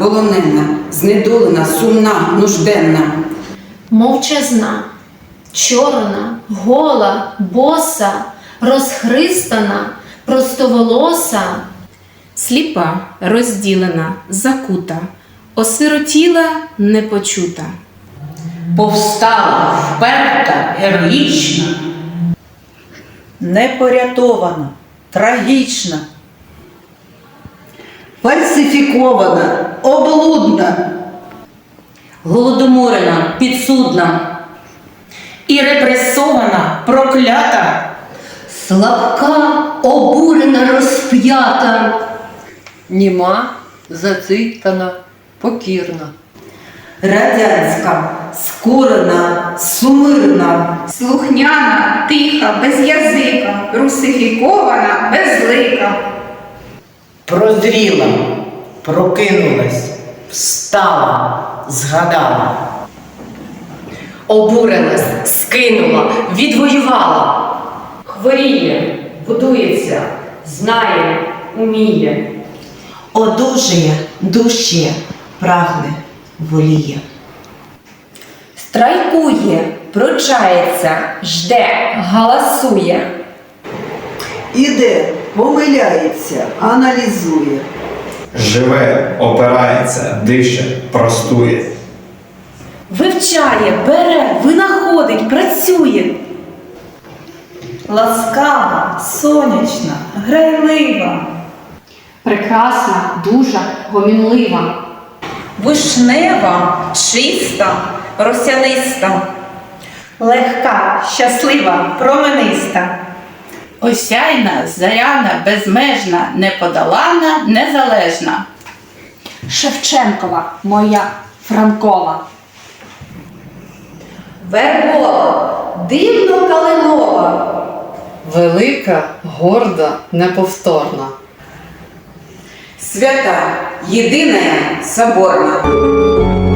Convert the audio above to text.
полонена, знедолена, сумна, нужденна. Мовчазна, чорна, гола, боса, розхристана, простоволоса, Сліпа, розділена, закута, осиротіла, непочута. Повстала, вперта, героїчна. непорятована, трагічна, фальсифікована, облудна, голодоморена, підсудна і репресована, проклята. Слабка, обурена, розп'ята. Німа, зацитана, покірна. Радянська, скорена, сумирна, Слухняна, тиха, без язика, русифікована, безлика. Прозріла, прокинулась, встала, згадала. Обурилась, скинула, відвоювала. Хворіє, будується, знає, уміє. одужує, душе, прагне, воліє. Страйкує, пручається, жде, галасує. Іде, помиляється, аналізує. Живе, опирається, дише, простує. Вивчає, бере, винаходить, працює. ласкава, сонячна, грайлива, прекрасна, дуже гомінлива. Вишнева, чиста, росяниста. легка, щаслива, промениста. Осяйна, заряна, безмежна, неподолана, незалежна. Шевченкова, моя Франкова. вербова, дивно калинова. Велика, горда, неповторна. Свята, єдина, соборна.